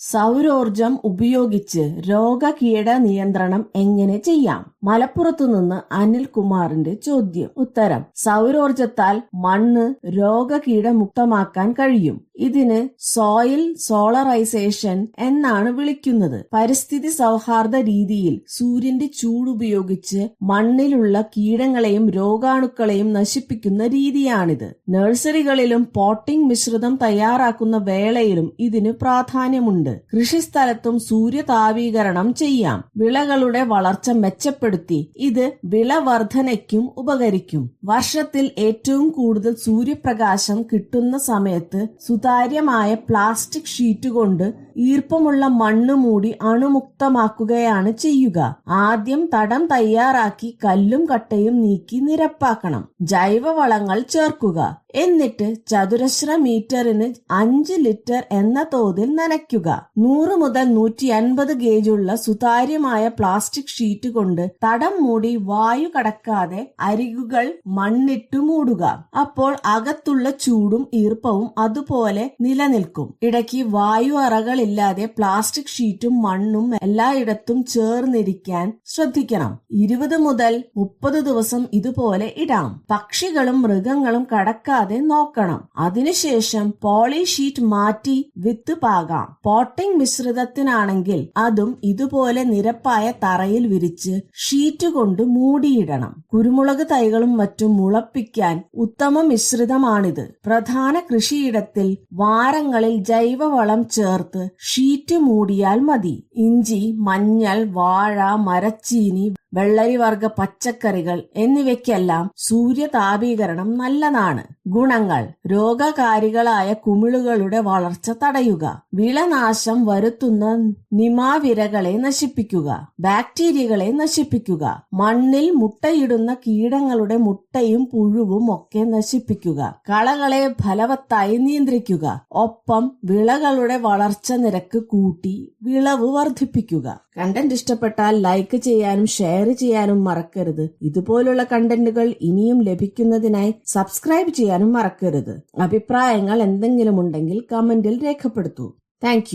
സൗരോർജം ഉപയോഗിച്ച് രോഗകീട നിയന്ത്രണം എങ്ങനെ ചെയ്യാം? മലപ്പുറത്തു നിന്ന് അനിൽകുമാറിന്റെ ചോദ്യം. ഉത്തരം. സൗരോർജത്താൽ മണ്ണ് രോഗകീടമുക്തമാക്കാൻ കഴിയും. ഇതിന് സോയിൽ സോളറൈസേഷൻ എന്നാണ് വിളിക്കുന്നത്. പരിസ്ഥിതി സൗഹാർദ്ദ രീതിയിൽ സൂര്യന്റെ ചൂടുപയോഗിച്ച് മണ്ണിലുള്ള കീടങ്ങളെയും രോഗാണുക്കളെയും നശിപ്പിക്കുന്ന രീതിയാണിത്. നഴ്സറികളിലും പോട്ടിംഗ് മിശ്രിതം തയ്യാറാക്കുന്ന വേളയിലും ഇതിന് പ്രാധാന്യമുണ്ട്. കൃഷിസ്ഥലത്തും സൂര്യതാപീകരണം ചെയ്യാം. വിളകളുടെ വളർച്ച മെച്ചപ്പെടുത്തി ഇത് വിളവർധനയ്ക്കും ഉപകരിക്കും. വർഷത്തിൽ ഏറ്റവും കൂടുതൽ സൂര്യപ്രകാശം കിട്ടുന്ന സമയത്ത് സുതാര്യമായ പ്ലാസ്റ്റിക് ഷീറ്റ് കൊണ്ട് ഈർപ്പമുള്ള മണ്ണ് മൂടി അണുമുക്തമാക്കുകയാണ് ചെയ്യുക. ആദ്യം തടം തയ്യാറാക്കി കല്ലും കട്ടയും നീക്കി നിരപ്പാക്കണം. ജൈവവളങ്ങൾ ചേർക്കുക. എന്നിട്ട് ചതുരശ്ര മീറ്ററിന് അഞ്ച് ലിറ്റർ എന്ന തോതിൽ നനയ്ക്കുക. നൂറ് മുതൽ നൂറ്റി അൻപത് ഉള്ള സുതാര്യമായ പ്ലാസ്റ്റിക് ഷീറ്റ് കൊണ്ട് തടം മൂടി വായു കടക്കാതെ അരികുകൾ മണ്ണിട്ട് മൂടുക. അപ്പോൾ അകത്തുള്ള ചൂടും ഈർപ്പവും അതുപോലെ നിലനിൽക്കും. ഇടയ്ക്ക് വായു അറകളില്ലാതെ പ്ലാസ്റ്റിക് ഷീറ്റും മണ്ണും എല്ലായിടത്തും ചേർന്നിരിക്കാൻ ശ്രദ്ധിക്കണം. ഇരുപത് മുതൽ മുപ്പത് ദിവസം ഇതുപോലെ ഇടാം. പക്ഷികളും മൃഗങ്ങളും കടക്കാതെ നോക്കണം. അതിനുശേഷം പോളി ഷീറ്റ് മാറ്റി വിത്ത് പാകാം. പോട്ടിംഗ് മിശ്രിതത്തിനാണെങ്കിൽ അതും ഇതുപോലെ നിരപ്പായ തറയിൽ വിരിച്ച് ഷീറ്റ് കൊണ്ട് മൂടിയിടണം. കുരുമുളക് തൈകളും മറ്റും മുളപ്പിക്കാൻ ഉത്തമ മിശ്രിതമാണിത്. പ്രധാന കൃഷിയിടത്തിൽ വാരങ്ങളിൽ ജൈവവളം ചേർത്ത് ഷീറ്റ് മൂടിയാൽ മതി. ഇഞ്ചി മഞ്ഞൾ വാഴ മരച്ചീനി വെള്ളരി വർഗ പച്ചക്കറികൾ എന്നിവയ്ക്കെല്ലാം സൂര്യതാപീകരണം നല്ലതാണ്. ഗുണങ്ങൾ. രോഗകാരികളായ കുമിളുകളുടെ വളർച്ച തടയുക. വിളനാശം വരുത്തുന്ന നിമാവിരകളെ നശിപ്പിക്കുക. ബാക്ടീരിയകളെ നശിപ്പിക്കുക. മണ്ണിൽ മുട്ടയിടുന്ന കീടങ്ങളുടെ മുട്ടയും പുഴുവും ഒക്കെ നശിപ്പിക്കുക. കളകളെ ഫലവത്തായി നിയന്ത്രിക്കുക. ഒപ്പം വിളകളുടെ വളർച്ച നിരക്ക് കൂട്ടി വിളവ് വർദ്ധിപ്പിക്കുക. കണ്ടന്റ് ഇഷ്ടപ്പെട്ടാൽ ലൈക്ക് ചെയ്യാനും ഷെയർ ചെയ്യാനും മറക്കരുത്. ഇതുപോലുള്ള കണ്ടന്റുകൾ ഇനിയും ലഭിക്കുന്നതിനായി സബ്സ്ക്രൈബ് ചെയ്യാനും മറക്കരുത്. അഭിപ്രായങ്ങൾ എന്തെങ്കിലും ഉണ്ടെങ്കിൽ കമന്റിൽ രേഖപ്പെടുത്തൂ. താങ്ക്